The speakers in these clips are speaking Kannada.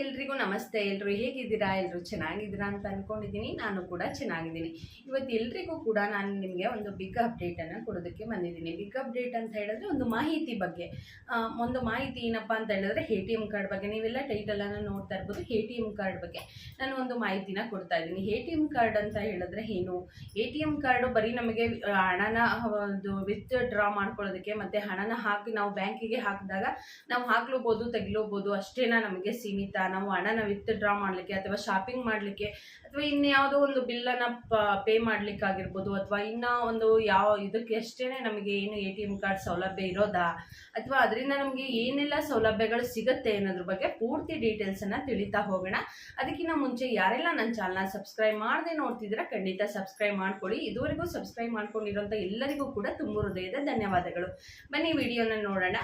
ಎಲ್ರಿಗೂ ನಮಸ್ತೆ. ಎಲ್ಲರೂ ಹೇಗಿದ್ದೀರಾ? ಎಲ್ಲರೂ ಚೆನ್ನಾಗಿದ್ದೀರಾ ಅಂತ ಅನ್ಕೊಂಡಿದ್ದೀನಿ. ನಾನು ಕೂಡ ಚೆನ್ನಾಗಿದ್ದೀನಿ. ಇವತ್ತು ಎಲ್ರಿಗೂ ಕೂಡ ನಾನು ನಿಮಗೆ ಒಂದು ಬಿಗ್ ಅಪ್ಡೇಟನ್ನು ಕೊಡೋದಕ್ಕೆ ಬಂದಿದ್ದೀನಿ. ಬಿಗ್ ಅಪ್ಡೇಟ್ ಅಂತ ಹೇಳಿದ್ರೆ ಒಂದು ಮಾಹಿತಿ ಬಗ್ಗೆ. ಒಂದು ಮಾಹಿತಿ ಏನಪ್ಪ ಅಂತ ಹೇಳಿದ್ರೆ ಎ ಟಿ ಎಂ ಕಾರ್ಡ್ ಬಗ್ಗೆ. ನೀವೆಲ್ಲ ಟೈಟಲನ್ನು ನೋಡ್ತಾ ಇರ್ಬೋದು ಎ ಟಿ ಎಂ ಕಾರ್ಡ್ ಬಗ್ಗೆ. ನಾನು ಒಂದು ಮಾಹಿತಿನ ಕೊಡ್ತಾ ಇದ್ದೀನಿ. ಎ ಟಿ ಎಂ ಕಾರ್ಡ್ ಅಂತ ಹೇಳಿದ್ರೆ ಏನು? ಎ ಟಿ ಎಂ ಕಾರ್ಡು ಬರೀ ನಮಗೆ ಹಣನ ಒಂದು ವಿತ್ ಡ್ರಾ ಮಾಡ್ಕೊಳ್ಳೋದಕ್ಕೆ ಮತ್ತು ಹಣನ ಹಾಕಿ ನಾವು ಬ್ಯಾಂಕಿಗೆ ಹಾಕಿದಾಗ ನಾವು ಹಾಕ್ಲೋಬೋದು, ತೆಗಿಲೋಬೋದು ಅಷ್ಟೇನ ನಮಗೆ ಸೀಮಿತ ನಾವು ಹಣನ ವಿತ್ ಡ್ರಾ ಮಾಡಲಿಕ್ಕೆ ಅಥವಾ ಶಾಪಿಂಗ್ ಮಾಡಲಿಕ್ಕೆ ಅಥವಾ ಇನ್ಯಾವುದೋ ಒಂದು ಬಿಲ್ಲನ್ನು ಪೇ ಮಾಡಲಿಕ್ಕಾಗಿರ್ಬೋದು ಅಥವಾ ಇನ್ನೂ ಒಂದು ಯಾವ ಇದಕ್ಕೆ ಅಷ್ಟೇ ನಮಗೆ ಏನು ಎ ಟಿ ಎಂ ಕಾರ್ಡ್ ಸೌಲಭ್ಯ ಇರೋದಾ? ಅಥವಾ ಅದರಿಂದ ನಮಗೆ ಏನೆಲ್ಲ ಸೌಲಭ್ಯಗಳು ಸಿಗುತ್ತೆ ಅನ್ನೋದ್ರ ಬಗ್ಗೆ ಪೂರ್ತಿ ಡೀಟೇಲ್ಸನ್ನು ತಿಳಿತಾ ಹೋಗೋಣ. ಅದಕ್ಕಿಂತ ಮುಂಚೆ ಯಾರೆಲ್ಲ ನನ್ನ ಚಾನಲ್ನ ಸಬ್ಸ್ಕ್ರೈಬ್ ಮಾಡದೆ ನೋಡ್ತಿದ್ದೀರಾ ಖಂಡಿತ ಸಬ್ಸ್ಕ್ರೈಬ್ ಮಾಡ್ಕೊಳ್ಳಿ ಇದುವರೆಗೂ ಸಬ್ಸ್ಕ್ರೈಬ್ ಮಾಡ್ಕೊಂಡಿರೋಂಥ ಎಲ್ಲರಿಗೂ ಕೂಡ ತುಂಬ ಹೃದಯದ ಧನ್ಯವಾದಗಳು. ಬನ್ನಿ ವಿಡಿಯೋನ ನೋಡೋಣ.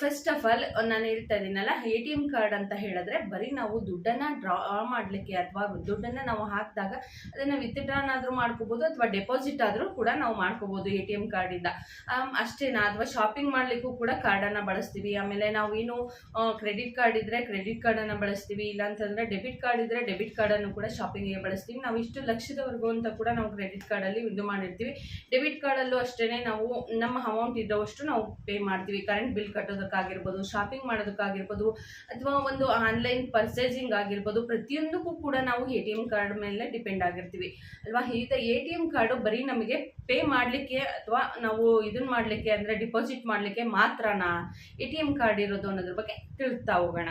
ಫಸ್ಟ್ ಆಫ್ ಆಲ್ ನಾನು ಹೇಳ್ತಾ ಇದ್ದೀನಲ್ಲ ಎ ಟಿ ಎಂ ಕಾರ್ಡ್ ಅಂತ ಹೇಳಿದ್ರೆ ಬರೀ ನಾವು ದುಡ್ಡನ್ನು ಡ್ರಾ ಮಾಡಲಿಕ್ಕೆ ಅಥವಾ ದುಡ್ಡನ್ನು ನಾವು ಹಾಕಿದಾಗ ಅದನ್ನು ವಿತ್ ಡ್ರಾನಾದರೂ ಮಾಡ್ಕೋಬೋದು ಅಥವಾ ಡೆಪಾಸಿಟ್ ಆದರೂ ಕೂಡ ನಾವು ಮಾಡ್ಕೋಬೋದು ಎ ಟಿ ಎಂ ಕಾರ್ಡಿಂದ ಅಷ್ಟೇನಾ? ಅಥವಾ ಶಾಪಿಂಗ್ ಮಾಡಲಿಕ್ಕೂ ಕೂಡ ಕಾರ್ಡನ್ನು ಬಳಸ್ತೀವಿ. ಆಮೇಲೆ ನಾವು ಏನು ಕ್ರೆಡಿಟ್ ಕಾರ್ಡ್ ಇದ್ರೆ ಕ್ರೆಡಿಟ್ ಕಾರ್ಡನ್ನು ಬಳಸ್ತೀವಿ. ಇಲ್ಲಾಂತಂದರೆ ಡೆಬಿಟ್ ಕಾರ್ಡ್ ಇದ್ದರೆ ಡೆಬಿಟ್ ಕಾರ್ಡನ್ನು ಕೂಡ ಶಾಪಿಂಗಿಗೆ ಬಳಸ್ತೀವಿ. ನಾವು ಇಷ್ಟು ಲಕ್ಷದವರೆಗೂ ಅಂತ ಕೂಡ ನಾವು ಕ್ರೆಡಿಟ್ ಕಾರ್ಡಲ್ಲಿ ಇದು ಮಾಡಿರ್ತೀವಿ. ಡೆಬಿಟ್ ಕಾರ್ಡಲ್ಲೂ ಅಷ್ಟೇ ನಾವು ನಮ್ಮ ಅಮೌಂಟ್ ಇದ್ದವಷ್ಟು ನಾವು ಪೇ ಮಾಡ್ತೀವಿ. ಕರೆಂಟ್ ಬಿಲ್ ಕಟ್ಟೋದಕ್ಕಾಗಿರ್ಬೋದು ಶಾಪಿಂಗ್ ಮಾಡೋದಕ್ಕಾಗಿರ್ಬೋದು, ಅಥವಾ ಒಂದು ಆನ್ಲೈನ್ ಪರ್ಚೇಸಿಂಗ್ ಆಗಿರ್ಬೋದು, ಪ್ರತಿಯೊಂದಕ್ಕೂ ಕೂಡ ನಾವು ಎ ಟಿ ಎಂ ಕಾರ್ಡ್ ಮೇಲೆ ಡಿಪೆಂಡ್ ಆಗಿರ್ತೀವಿ. ಅಲ್ವಾ? ಈಗ ಎ ಟಿ ಎಂ ಕಾರ್ಡು ಬರೀ ನಮಗೆ ಪೇ ಮಾಡಲಿಕ್ಕೆ ಅಥವಾ ನಾವು ಇದನ್ನ ಮಾಡಲಿಕ್ಕೆ ಅಂದರೆ ಡಿಪಾಸಿಟ್ ಮಾಡಲಿಕ್ಕೆ ಮಾತ್ರನಾ ಎ ಟಿ ಎಂ ಕಾರ್ಡ್ ಇರೋದು ಅನ್ನೋದ್ರ ಬಗ್ಗೆ ತಿಳ್ತಾ ಹೋಗೋಣ.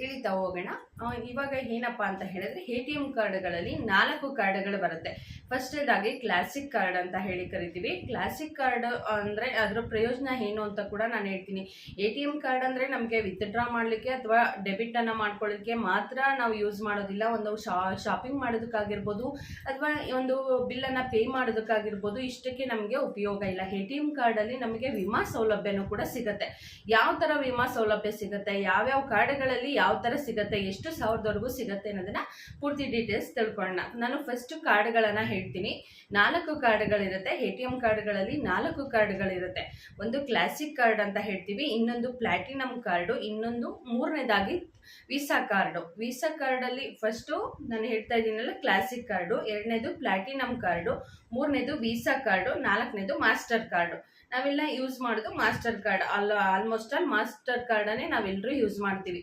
ತಿಳಿತಾ ಹೋಗೋಣ. ಇವಾಗ ಏನಪ್ಪ ಅಂತ ಹೇಳಿದ್ರೆ ಎ ಟಿ ಎಂ ಕಾರ್ಡ್ಗಳಲ್ಲಿ ನಾಲ್ಕು ಕಾರ್ಡ್ಗಳು ಬರುತ್ತೆ. ಫಸ್ಟೇದಾಗಿ ಕ್ಲಾಸಿಕ್ ಕಾರ್ಡ್ ಅಂತ ಹೇಳಿ ಕರಿತೀವಿ. ಕ್ಲಾಸಿಕ್ ಕಾರ್ಡ್ ಅಂದರೆ ಅದರ ಪ್ರಯೋಜನ ಏನು ಅಂತ ಕೂಡ ನಾನು ಹೇಳ್ತೀನಿ. ಎ ಟಿ ಎಂ ಕಾರ್ಡ್ ಅಂದರೆ ನಮಗೆ ವಿತ್ಡ್ರಾ ಮಾಡಲಿಕ್ಕೆ ಅಥವಾ ಡೆಬಿಟನ್ನು ಮಾಡ್ಕೊಳ್ಳಿಕ್ಕೆ ಮಾತ್ರ ನಾವು ಯೂಸ್ ಮಾಡೋದಿಲ್ಲ. ಒಂದು ಶಾ ಶಾಪಿಂಗ್ ಮಾಡೋದಕ್ಕಾಗಿರ್ಬೋದು ಅಥವಾ ಒಂದು ಬಿಲ್ಲನ್ನು ಪೇ ಮಾಡೋದಕ್ಕಾಗಿರ್ಬೋದು ಇಷ್ಟಕ್ಕೆ ನಮಗೆ ಉಪಯೋಗ ಇಲ್ಲ. ಎ ಟಿ ಎಂ ಕಾರ್ಡಲ್ಲಿ ನಮಗೆ ವಿಮಾ ಸೌಲಭ್ಯನೂ ಕೂಡ ಸಿಗುತ್ತೆ. ಯಾವ ಥರ ವಿಮಾ ಸೌಲಭ್ಯ ಸಿಗುತ್ತೆ? ಯಾವ್ಯಾವ ಕಾರ್ಡ್ಗಳಲ್ಲಿ ಯಾವ ಥರ ಸಿಗುತ್ತೆ, ಎಷ್ಟು ಸಾವಿರದವರೆಗೂ ಸಿಗುತ್ತೆ ಅನ್ನೋದನ್ನ ಪೂರ್ತಿ ಡೀಟೇಲ್ಸ್ ತಿಳ್ಕೊಳ್ಳೋಣ. ನಾನು ಫಸ್ಟ್ ಕಾರ್ಡ್ಗಳನ್ನು ಹೇಳ್ತೀನಿ. ನಾಲ್ಕು ಕಾರ್ಡ್ಗಳಿರುತ್ತೆ ಎ ಟಿ ಎಂ ಕಾರ್ಡ್ಗಳಲ್ಲಿ ನಾಲ್ಕು ಕಾರ್ಡ್ಗಳಿರುತ್ತೆ ಒಂದು ಕ್ಲಾಸಿಕ್ ಕಾರ್ಡ್ ಅಂತ ಹೇಳ್ತೀವಿ, ಇನ್ನೊಂದು ಪ್ಲಾಟಿನಮ್ ಕಾರ್ಡು ಇನ್ನೊಂದು ಮೂರನೇದಾಗಿ ವೀಸಾ ಕಾರ್ಡು ವೀಸಾ ಕಾರ್ಡಲ್ಲಿ ಫಸ್ಟು ನಾನು ಹೇಳ್ತಾ ಇದ್ದೀನಲ್ಲ ಕ್ಲಾಸಿಕ್ ಕಾರ್ಡು ಎರಡನೇದು ಪ್ಲಾಟಿನಮ್ ಕಾರ್ಡು ಮೂರನೇದು ವೀಸಾ ಕಾರ್ಡು ನಾಲ್ಕನೇದು ಮಾಸ್ಟರ್ ಕಾರ್ಡು ನಾವೆಲ್ಲ ಯೂಸ್ ಮಾಡೋದು ಮಾಸ್ಟರ್ ಕಾರ್ಡ್ ಅಲ್ಲ ಆಲ್ಮೋಸ್ಟ್ ಆಲ್ ಮಾಸ್ಟರ್ ಕಾರ್ಡನ್ನೇ ನಾವೆಲ್ಲರೂ ಯೂಸ್ ಮಾಡ್ತೀವಿ.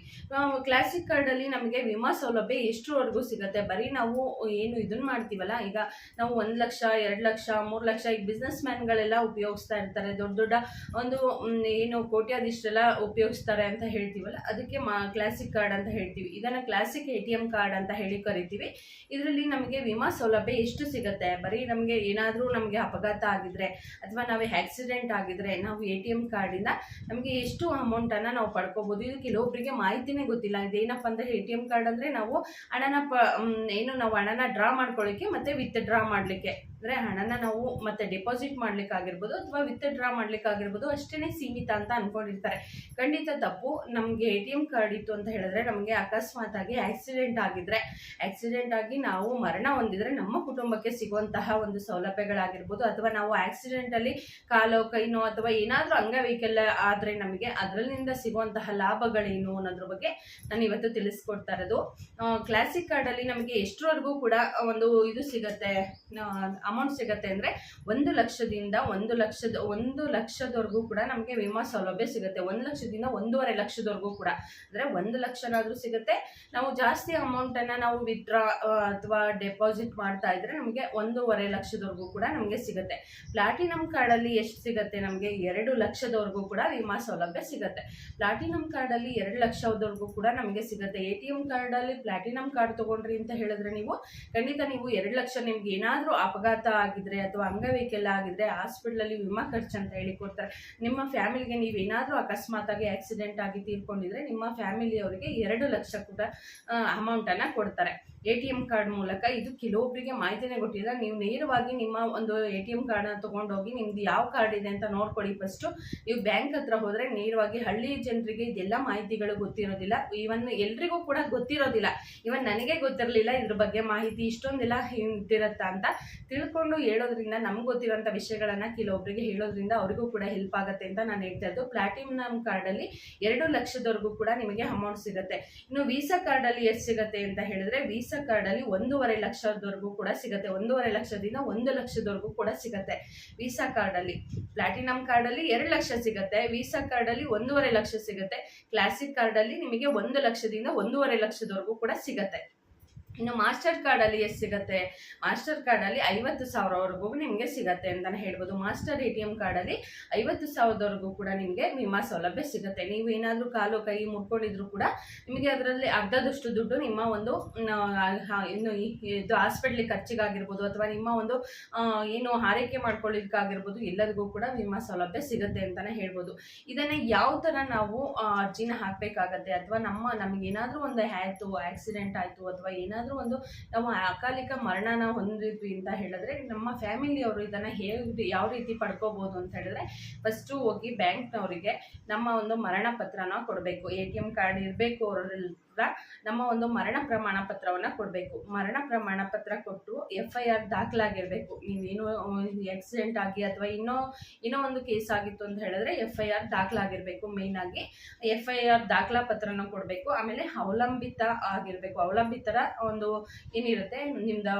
ಕ್ಲಾಸಿಕ್ ಕಾರ್ಡಲ್ಲಿ ನಮಗೆ ವಿಮಾ ಸೌಲಭ್ಯ ಎಷ್ಟರವರೆಗೂ ಸಿಗುತ್ತೆ? ಬರೀ ನಾವು ಏನು ಇದನ್ನ ಮಾಡ್ತೀವಲ್ಲ? ಈಗ ನಾವು ಒಂದು ಲಕ್ಷ, ಎರಡು ಲಕ್ಷ, ಮೂರು ಲಕ್ಷ ಈಗ ಬಿಸ್ನೆಸ್ ಮ್ಯಾನ್ಗಳೆಲ್ಲ ಉಪಯೋಗಿಸ್ತಾ ಇರ್ತಾರೆ. ದೊಡ್ಡ ದೊಡ್ಡ ಒಂದು ಏನು ಕೋಟ್ಯಾದಿಷ್ಟೆಲ್ಲ ಉಪಯೋಗಿಸ್ತಾರೆ ಅಂತ ಹೇಳ್ತೀವಲ್ಲ? ಅದಕ್ಕೆ ಮಾ ಕ್ಲಾಸಿಕ್ ಕಾರ್ಡ್ ಅಂತ ಹೇಳ್ತೀವಿ. ಇದನ್ನು classic A T M card ಅಂತ ಹೇಳಿ ಕರಿತೀವಿ. ಇದರಲ್ಲಿ ನಮಗೆ ವಿಮಾ ಸೌಲಭ್ಯ ಎಷ್ಟು ಸಿಗುತ್ತೆ? ಬರೀ ನಮಗೆ ಏನಾದರೂ ನಮಗೆ ಅಪಘಾತ ಆಗಿದ್ರೆ ಅಥವಾ ನಾವು ಆಕ್ಸಿಡೆಂಟ್ ಆಗಿದ್ರೆ ನಾವು ಎ ಟಿ ಎಂ ಕಾರ್ಡಿಂದ ನಮಗೆ ಎಷ್ಟು ಅಮೌಂಟನ್ನು ನಾವು ಪಡ್ಕೋಬೋದು? ಇದು ಕೆಲವೊಬ್ಬರಿಗೆ ಮಾಹಿತಿನೇ ಗೊತ್ತಿಲ್ಲ. ಇದೇನಪ್ಪ ಅಂದರೆ ಎ ಟಿ ಎಂ ಕಾರ್ಡ್ ಅಂದರೆ ನಾವು ಹಣನ ಏನು ನಾವು ಹಣನ ಡ್ರಾ ಮಾಡ್ಕೊಳ್ಳಿಕ್ಕೆ ಮತ್ತು ವಿತ್ ಡ್ರಾ ಮಾಡಲಿಕ್ಕೆ. ಅಂದರೆ ಹಣನ ನಾವು ಮತ್ತೆ ಡೆಪಾಸಿಟ್ ಮಾಡ್ಲಿಕ್ಕಾಗಿರ್ಬೋದು ಅಥವಾ ವಿತ್ ಡ್ರಾ ಮಾಡ್ಲಿಕ್ಕಾಗಿರ್ಬೋದು ಅಷ್ಟೇ ಸೀಮಿತ ಅಂತ ಅನ್ಕೊಂಡಿರ್ತಾರೆ. ಖಂಡಿತ ತಪ್ಪು. ನಮಗೆ ಎ ಟಿ ಎಂ ಕಾರ್ಡ್ ಇತ್ತು ಅಂತ ಹೇಳಿದ್ರೆ ನಮಗೆ ಅಕಸ್ಮಾತಾಗಿ ಆಕ್ಸಿಡೆಂಟ್ ಆಗಿದ್ರೆ ಆಕ್ಸಿಡೆಂಟ್ ಆಗಿ ನಾವು ಮರಣ ಹೊಂದಿದ್ರೆ ನಮ್ಮ ಕುಟುಂಬಕ್ಕೆ ಸಿಗುವಂತಹ ಒಂದು ಸೌಲಭ್ಯಗಳಾಗಿರ್ಬೋದು ಅಥವಾ ನಾವು ಆಕ್ಸಿಡೆಂಟಲ್ಲಿ ಕಾಲೋ ಕೈನೋ ಅಥವಾ ಏನಾದರೂ ಅಂಗವೈಕಲ್ಯ ಆದರೆ ನಮಗೆ ಅದರಲ್ಲಿಂದ ಸಿಗುವಂತಹ ಲಾಭಗಳೇನು ಅನ್ನೋದ್ರ ಬಗ್ಗೆ ನಾನು ಇವತ್ತು ತಿಳಿಸ್ಕೊಡ್ತಾ ಇರೋದು. ಕ್ಲಾಸಿಕ್ ಕಾರ್ಡಲ್ಲಿ ನಮಗೆ ಎಷ್ಟರವರೆಗೂ ಕೂಡ ಒಂದು ಇದು ಸಿಗತ್ತೆ. ಅಮೌಂಟ್ ಸಿಗುತ್ತೆ ಅಂದರೆ ಒಂದು ಲಕ್ಷದಿಂದ ಒಂದು ಲಕ್ಷದ, ಒಂದು ಲಕ್ಷದವರೆಗೂ ಕೂಡ ನಮಗೆ ವಿಮಾ ಸೌಲಭ್ಯ ಸಿಗುತ್ತೆ. ಒಂದು ಲಕ್ಷದಿಂದ ಒಂದೂವರೆ ಲಕ್ಷದವರೆಗೂ ಕೂಡ. ಅಂದರೆ ಒಂದು ಲಕ್ಷನಾದರೂ ಸಿಗುತ್ತೆ. ನಾವು ಜಾಸ್ತಿ ಅಮೌಂಟನ್ನು ನಾವು ವಿತ್ಡ್ರಾ ಅಥವಾ ಡೆಪಾಸಿಟ್ ಮಾಡ್ತಾ ಇದ್ರೆ ನಮಗೆ ಒಂದೂವರೆ ಲಕ್ಷದವರೆಗೂ ಕೂಡ ನಮಗೆ ಸಿಗುತ್ತೆ. ಪ್ಲಾಟಿನಮ್ ಕಾರ್ಡಲ್ಲಿ ಎಷ್ಟು ಸಿಗುತ್ತೆ ನಮಗೆ? ಎರಡು ಲಕ್ಷದವರೆಗೂ ಕೂಡ ವಿಮಾ ಸೌಲಭ್ಯ ಸಿಗುತ್ತೆ. ಪ್ಲಾಟಿನಮ್ ಕಾರ್ಡಲ್ಲಿ ಎರಡು ಲಕ್ಷದವರೆಗೂ ಕೂಡ ನಮಗೆ ಸಿಗುತ್ತೆ. ಎ ಟಿ ಎಂ ಕಾರ್ಡಲ್ಲಿ ಪ್ಲಾಟಿನಮ್ ಕಾರ್ಡ್ ತೊಗೊಂಡ್ರಿ ಅಂತ ಹೇಳಿದ್ರೆ ನೀವು ಖಂಡಿತ ನೀವು ಎರಡು ಲಕ್ಷ ನಿಮ್ಗೆ ಏನಾದರೂ ಅಪಘಾತ ಆಗಿದ್ರೆ ಅಥವಾ ಅಂಗವೈಕಲ್ಯ ಆಗಿದ್ರೆ ಹಾಸ್ಪಿಟ್ಲಲ್ಲಿ ವಿಮಾ ಖರ್ಚು ಅಂತ ಹೇಳಿ ಕೊಡ್ತಾರೆ. ನಿಮ್ಮ ಫ್ಯಾಮಿಲಿಗೆ ನೀವು ಏನಾದರೂ ಅಕಸ್ಮಾತಾಗಿ ಆಕ್ಸಿಡೆಂಟ್ ಆಗಿ ತೀರ್ಕೊಂಡಿದ್ರೆ ನಿಮ್ಮ ಫ್ಯಾಮಿಲಿಯವರಿಗೆ ಎರಡು ಲಕ್ಷ ಕೂಡ ಅಮೌಂಟನ್ನು ಕೊಡ್ತಾರೆ. ಎ ಟಿ ಎಂ ಕಾರ್ಡ್ ಮೂಲಕ ಇದು ಕೆಲವೊಬ್ಬರಿಗೆ ಮಾಹಿತಿನೇ ಗೊತ್ತಿಲ್ಲ ನೀವು ನೇರವಾಗಿ ನಿಮ್ಮ ಒಂದು ಎ ಟಿ ಎಂ ಕಾರ್ಡ್ನ ತೊಗೊಂಡೋಗಿ ನಿಮ್ದು ಯಾವ ಕಾರ್ಡ್ ಇದೆ ಅಂತ ನೋಡ್ಕೊಳ್ಳಿ ಫಸ್ಟು ನೀವು ಬ್ಯಾಂಕ್ ಹತ್ರ ಹೋದರೆ ನೇರವಾಗಿ ಹಳ್ಳಿ ಜನರಿಗೆ ಇದೆಲ್ಲ ಮಾಹಿತಿಗಳು ಗೊತ್ತಿರೋದಿಲ್ಲ. ಇವನ್ ಎಲ್ರಿಗೂ ಕೂಡ ಗೊತ್ತಿರೋದಿಲ್ಲ. ಇವನ್ ನನಗೆ ಗೊತ್ತಿರಲಿಲ್ಲ ಇದ್ರ ಬಗ್ಗೆ ಮಾಹಿತಿ ಇಷ್ಟೊಂದೆಲ್ಲ ಇದಿರತ್ತಾ ಅಂತ ತಿಳ್ಕೊಂಡು ಹೇಳೋದ್ರಿಂದ ನಮ್ಗೆ ಗೊತ್ತಿರೋಂಥ ವಿಷಯಗಳನ್ನು ಕೆಲವೊಬ್ಬರಿಗೆ ಹೇಳೋದ್ರಿಂದ ಅವರಿಗೂ ಕೂಡ ಹೆಲ್ಪ್ ಆಗುತ್ತೆ ಅಂತ ನಾನು ಹೇಳ್ತಾ ಇದ್ದು ಪ್ಲಾಟಿನಮ್ ಕಾರ್ಡಲ್ಲಿ ಎರಡು ಲಕ್ಷದವರೆಗೂ ಕೂಡ ನಿಮಗೆ ಅಮೌಂಟ್ ಸಿಗುತ್ತೆ. ಇನ್ನು ವೀಸಾ ಕಾರ್ಡಲ್ಲಿ ಎಷ್ಟು ಸಿಗುತ್ತೆ ಅಂತ ಹೇಳಿದ್ರೆ ವೀಸಾ ಕಾರ್ಡಲ್ಲಿ ಒಂದೂವರೆ ಲಕ್ಷದವರೆಗೂ ಕೂಡ ಸಿಗುತ್ತೆ. ಒಂದೂವರೆ ಲಕ್ಷದಿಂದ ಒಂದು ಲಕ್ಷದವರೆಗೂ ಕೂಡ ಸಿಗುತ್ತೆ ವೀಸಾ ಕಾರ್ಡಲ್ಲಿ. ಪ್ಲಾಟಿನಮ್ ಕಾರ್ಡಲ್ಲಿ ಎರಡು ಲಕ್ಷ ಸಿಗುತ್ತೆ. ವೀಸಾ ಕಾರ್ಡಲ್ಲಿ ಒಂದೂವರೆ ಲಕ್ಷ ಸಿಗುತ್ತೆ. ಕ್ಲಾಸಿಕ್ ಕಾರ್ಡಲ್ಲಿ ನಿಮಗೆ ಒಂದು ಲಕ್ಷದಿಂದ ಒಂದೂವರೆ ಲಕ್ಷದವರೆಗೂ ಕೂಡ ಸಿಗುತ್ತೆ. ಇನ್ನು ಮಾಸ್ಟರ್ ಕಾರ್ಡಲ್ಲಿ ಎಷ್ಟು ಸಿಗುತ್ತೆ? ಮಾಸ್ಟರ್ ಕಾರ್ಡಲ್ಲಿ ಐವತ್ತು ಸಾವಿರವರೆಗೂ ನಿಮಗೆ ಸಿಗುತ್ತೆ ಅಂತಲೇ ಹೇಳ್ಬೋದು. ಮಾಸ್ಟರ್ ಎ ಟಿ ಎಂ ಕಾರ್ಡಲ್ಲಿ ಐವತ್ತು ಸಾವಿರದವರೆಗೂ ಕೂಡ ನಿಮಗೆ ವಿಮಾ ಸೌಲಭ್ಯ ಸಿಗುತ್ತೆ. ನೀವು ಏನಾದರೂ ಕಾಲು ಕೈ ಮುಟ್ಕೊಂಡಿದ್ರು ಕೂಡ ನಿಮಗೆ ಅದರಲ್ಲಿ ಅರ್ಧದಷ್ಟು ದುಡ್ಡು ನಿಮ್ಮ ಒಂದು ಇನ್ನು ಇದು ಹಾಸ್ಪಿಟ್ಲಿಗೆ ಖರ್ಚಿಗಾಗಿರ್ಬೋದು ಅಥವಾ ನಿಮ್ಮ ಒಂದು ಏನು ಆರೈಕೆ ಮಾಡ್ಕೊಳ್ಳಿಕ್ಕಾಗಿರ್ಬೋದು ಎಲ್ಲರಿಗೂ ಕೂಡ ವಿಮಾ ಸೌಲಭ್ಯ ಸಿಗುತ್ತೆ ಅಂತಲೇ ಹೇಳ್ಬೋದು. ಇದನ್ನು ಯಾವ ಥರ ನಾವು ಅರ್ಜಿನ ಹಾಕಬೇಕಾಗತ್ತೆ? ಅಥವಾ ನಮ್ಮ ನಮಗೇನಾದರೂ ಒಂದು ಆಯಿತು ಆಕ್ಸಿಡೆಂಟ್ ಆಯಿತು ಅಥವಾ ಏನಾದರೂ ಒಂದು ನಾವು ಅಕಾಲಿಕ ಮರಣನ ಹೊಂದಿದ್ವಿ ಅಂತ ಹೇಳಿದ್ರೆ ನಮ್ಮ ಫ್ಯಾಮಿಲಿಯವರು ಇದನ್ನು ಹೇಗೆ ಯಾವ ರೀತಿ ಪಡ್ಕೋಬೋದು ಅಂತ ಹೇಳಿದ್ರೆ ಫಸ್ಟು ಹೋಗಿ ಬ್ಯಾಂಕ್ನವರಿಗೆ ನಮ್ಮ ಒಂದು ಮರಣ ಪತ್ರನ ಕೊಡಬೇಕು ಎ ಟಿ ಎಂ ಕಾರ್ಡ್ ಇರಬೇಕು ಅವರೆಲ್ಲ ನಮ್ಮ ಒಂದು ಮರಣ ಪ್ರಮಾಣ ಪತ್ರವನ್ನು ಕೊಡಬೇಕು. ಮರಣ ಪ್ರಮಾಣ ಪತ್ರ ಕೊಟ್ಟು ಎಫ್ ಐ ಆರ್ ದಾಖಲಾಗಿರಬೇಕು. ನೀವೇನು ಆಕ್ಸಿಡೆಂಟ್ ಆಗಿ ಅಥವಾ ಇನ್ನೋ ಏನೋ ಒಂದು ಕೇಸ್ ಆಗಿತ್ತು ಅಂತ ಹೇಳಿದ್ರೆ ಎಫ್ ಐ ಆರ್ ದಾಖಲಾಗಿರಬೇಕು. ಮೇಯ್ನ್ ಆಗಿ ಎಫ್ ಐ ಆರ್ ದಾಖಲಾ ಪತ್ರನ ಕೊಡಬೇಕು. ಆಮೇಲೆ ಅವಲಂಬಿತ ಆಗಿರಬೇಕು. ಅವಲಂಬಿತರ ಒಂದು ಏನಿರುತ್ತೆ? ನಿಮ್ದು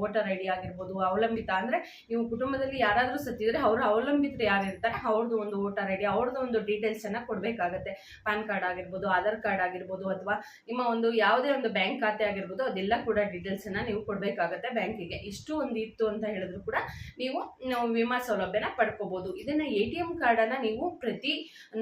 ವೋಟರ್ ಐ ಡಿ ಆಗಿರ್ಬೋದು. ಅವಲಂಬಿತ ಅಂದರೆ ನೀವು ಕುಟುಂಬದಲ್ಲಿ ಯಾರಾದರೂ ಸತ್ತಿದ್ರೆ ಅವ್ರ ಅವಲಂಬಿತರು ಯಾರು ಇರ್ತಾರೆ ಅವ್ರದ್ದು ಒಂದು ವೋಟರ್ ಐ ಡಿ ಅವ್ರದ್ದು ಒಂದು ಡೀಟೇಲ್ಸನ್ನು ಕೊಡಬೇಕಾಗತ್ತೆ. ಪ್ಯಾನ್ ಕಾರ್ಡ್ ಆಗಿರ್ಬೋದು, ಆಧಾರ್ ಕಾರ್ಡ್ ಆಗಿರ್ಬೋದು ಅಥವಾ ನಿಮ್ಮ ಒಂದು ಯಾವುದೇ ಒಂದು ಬ್ಯಾಂಕ್ ಖಾತೆ ಆಗಿರ್ಬೋದು, ಅದೆಲ್ಲ ಕೂಡ ಡೀಟೇಲ್ಸನ್ನು ನೀವು ಕೊಡಬೇಕಾಗತ್ತೆ ಬ್ಯಾಂಕಿಗೆ. ಇಷ್ಟು ಒಂದು ಇತ್ತು ಅಂತ ಹೇಳಿದ್ರು ಕೂಡ ನೀವು ವಿಮಾ ಸೌಲಭ್ಯನ ಪಡ್ಕೋಬೋದು. ಇದನ್ನು ಎ ಟಿ ಎಂ ಕಾರ್ಡನ್ನು ನೀವು ಪ್ರತಿ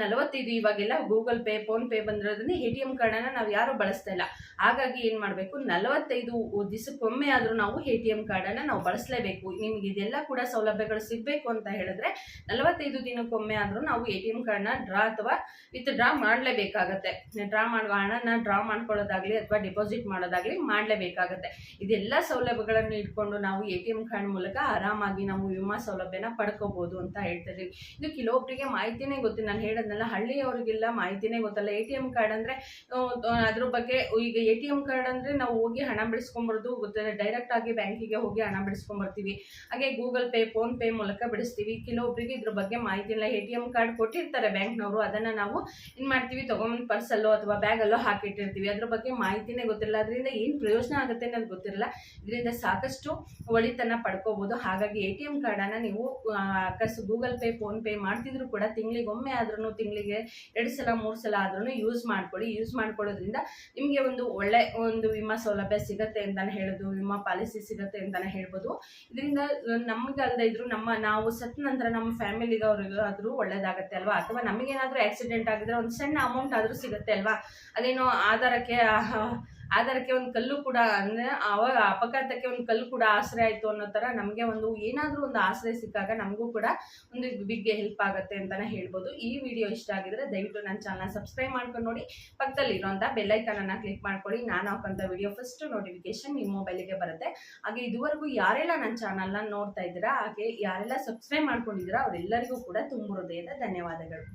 ನಲವತ್ತೈದು ಇವಾಗೆಲ್ಲ ಗೂಗಲ್ ಪೇ, ಫೋನ್ ಪೇ ಬಂದಿರೋದ್ರಿಂದ ಎ ಟಿ ಎಂ ಕಾರ್ಡನ್ನು ನಾವು ಯಾರು ಬಳಸ್ತಾ ಇಲ್ಲ. ಹಾಗಾಗಿ ಏನು ಮಾಡಬೇಕು, ನಲವತ್ತೈದು ದಿವಸಕ್ಕೊಮ್ಮೆ ಆದರೂ ನಾವು ಎ ಟಿ ಎಂ ಕಾರ್ಡನ್ನು ನಾವು ಬಳಸಲೇಬೇಕು. ನಿಮ್ಗೆ ಇದೆಲ್ಲ ಕೂಡ ಸೌಲಭ್ಯಗಳು ಸಿಗಬೇಕು ಅಂತ ಹೇಳಿದ್ರೆ ನಲವತ್ತೈದು ದಿನಕ್ಕೊಮ್ಮೆ ಆದರೂ ನಾವು ಎ ಟಿ ಎಂ ಕಾರ್ಡನ್ನ ಡ್ರಾ ಅಥವಾ ವಿತ್ ಡ್ರಾ ಮಾಡಲೇಬೇಕಾಗತ್ತೆ. ಡ್ರಾ ಮಾಡುವ ಹಣನ ಡ್ರಾ ಮಾಡ್ಕೊಳ್ಳೋದಾಗಲಿ ಅಥವಾ ಡೆಪಾಸಿಟ್ ಮಾಡೋದಾಗಲಿ ಮಾಡಲೇಬೇಕಾಗುತ್ತೆ. ಇದೆಲ್ಲ ಸೌಲಭ್ಯಗಳನ್ನು ಇಟ್ಕೊಂಡು ನಾವು ಎ ಟಿ ಎಂ ಕಾರ್ಡ್ ಮೂಲಕ ಆರಾಮಾಗಿ ನಾವು ವಿಮಾ ಸೌಲಭ್ಯನ ಪಡ್ಕೋಬಹುದು ಅಂತ ಹೇಳ್ತಿದ್ದೀವಿ ಇದು ಕೆಲವೊಬ್ಬರಿಗೆ ಮಾಹಿತಿನೇ ಗೊತ್ತಿಲ್ಲ. ನಾನು ಹೇಳೋದ್ನಲ್ಲ, ಹಳ್ಳಿಯವ್ರಿಗೆಲ್ಲ ಮಾಹಿತಿನೇ ಗೊತ್ತಲ್ಲ. ಎ ಟಿ ಎಂ ಕಾರ್ಡ್ ಅಂದರೆ ಅದ್ರ ಬಗ್ಗೆ ಈಗ ಎ ಟಿ ಎಂ ಕಾರ್ಡ್ ಅಂದರೆ ನಾವು ಹೋಗಿ ಹಣ ಬಿಡಿಸ್ಕೊಂಬರೋದು ಡೈರೆಕ್ಟ್ ಆಗಿ ಬ್ಯಾಂಕಿಗೆ ಹೋಗಿ ಹಣ ಬಿಡಿಸ್ಕೊಂಬರ್ತೀವಿ. ಹಾಗೆ ಗೂಗಲ್ ಪೇ, ಫೋನ್ ಪೇ ಮೂಲಕ ಬಿಡಿಸ್ತೀವಿ. ಕೆಲವೊಬ್ಬರಿಗೆ ಇದ್ರ ಬಗ್ಗೆ ಮಾಹಿತಿ ಇಲ್ಲ. ಎ ಟಿ ಎಂ ಕಾರ್ಡ್ ಕೊಟ್ಟಿರ್ತಾರೆ ಬ್ಯಾಂಕ್ನವರು. ಅದನ್ನು ನಾವು ಏನು ಮಾಡ್ತೀವಿ ತೊಗೊಂಬಂದು ಪರ್ಸಲ್ಲೋ ಅಥವಾ ಬ್ಯಾಗಲ್ಲೋ ಹಾಕಿಟ್ಟಿರ್ತೀವಿ. ಅದ್ರ ಬಗ್ಗೆ ಮಾಹಿತಿನೇ ಗೊತ್ತಿರಲ್ಲ. ಅದರಿಂದ ಏನು ಪ್ರಯೋಜನ ಆಗುತ್ತೆ ಅನ್ನೋದು ಗೊತ್ತಿರಲ್ಲ. ಇದರಿಂದ ಸಾಕಷ್ಟು ಒಳಿತನ್ನ ಪಡ್ಕೋಬೋದು. ಹಾಗಾಗಿ ಎ ಟಿ ಎಂ ಕಾರ್ಡನ್ನು ನೀವು ಅಕಸ್ ಗೂಗಲ್ ಪೇ, ಫೋನ್ ಪೇ ಮಾಡ್ತಿದ್ರು ಕೂಡ ತಿಂಗಳಿಗೊಮ್ಮೆ ಆದ್ರೂ ತಿಂಗಳಿಗೆ ಎರಡು ಸಲ, ಮೂರು ಸಲ ಆದ್ರೂ ಯೂಸ್ ಮಾಡ್ಕೊಳ್ಳಿ. ಯೂಸ್ ಮಾಡ್ಕೊಳ್ಳೋದ್ರಿಂದ ನಿಮಗೆ ಒಂದು ಒಳ್ಳೆ ಒಂದು ವಿಮಾ ಸೌಲಭ್ಯ ಸಿಗುತ್ತೆ ಅಂತಲೇ ಹೇಳೋದು. ವಿಮಾ ಪಾಲಿಸಿ ಸಿಗುತ್ತೆ ಅಂತಾನೆ ಹೇಳ್ಬೋದು. ಇದರಿಂದ ನಮಗಲ್ಲದೆ ಇದ್ರು ನಮ್ಮ, ನಾವು ಸತ್ತ ನಂತರ ನಮ್ಮ ಫ್ಯಾಮಿಲಿಗೆ ಅವ್ರಿಗೆ ಆದರೂ ಒಳ್ಳೇದಾಗತ್ತೆ ಅಲ್ವಾ? ಅಥವಾ ನಮಗೇನಾದರೂ ಆಕ್ಸಿಡೆಂಟ್ ಆಗಿದ್ರೆ ಒಂದು ಸಣ್ಣ ಅಮೌಂಟ್ ಆದರೂ ಸಿಗುತ್ತೆ ಅಲ್ವಾ? ಅದೇನೋ ಆಧಾರಕ್ಕೆ ಆಧಾರಕ್ಕೆ ಒಂದು ಕಲ್ಲು ಕೂಡ ಅಂದರೆ ಅವಾಗ ಅಪಘಾತಕ್ಕೆ ಒಂದು ಕಲ್ಲು ಕೂಡ ಆಶ್ರಯ ಆಯಿತು ಅನ್ನೋ ಥರ ನಮಗೆ ಒಂದು ಏನಾದರೂ ಒಂದು ಆಶ್ರಯ ಸಿಕ್ಕಾಗ ನಮಗೂ ಕೂಡ ಒಂದು ಬಿಗ್ ಹೆಲ್ಪ್ ಆಗುತ್ತೆ ಅಂತಲೇ ಹೇಳ್ಬೋದು. ಈ ವಿಡಿಯೋ ಇಷ್ಟ ಆಗಿದ್ರೆ ದಯವಿಟ್ಟು ನನ್ನ ಚಾನಲ್ನ ಸಬ್ಸ್ಕ್ರೈಬ್ ಮಾಡ್ಕೊಂಡು ನೋಡಿ. ಪಕ್ಕದಲ್ಲಿ ಇರುವಂಥ ಬೆಲ್ಲೈಕನನ್ನು ಕ್ಲಿಕ್ ಮಾಡ್ಕೊಳ್ಳಿ. ನಾನು ಹಾಕೋಂಥ ವಿಡಿಯೋ ಫಸ್ಟ್ ನೋಟಿಫಿಕೇಶನ್ ನಿಮ್ಮ ಮೊಬೈಲಿಗೆ ಬರುತ್ತೆ. ಹಾಗೆ ಇದುವರೆಗೂ ಯಾರೆಲ್ಲ ನನ್ನ ಚಾನಲ್ನ ನೋಡ್ತಾ ಇದ್ದೀರಾ, ಹಾಗೆ ಯಾರೆಲ್ಲ ಸಬ್ಸ್ಕ್ರೈಬ್ ಮಾಡ್ಕೊಂಡಿದ್ದೀರಾ, ಅವರೆಲ್ಲರಿಗೂ ಕೂಡ ತುಂಬ ಹೃದಯದ ಧನ್ಯವಾದಗಳು.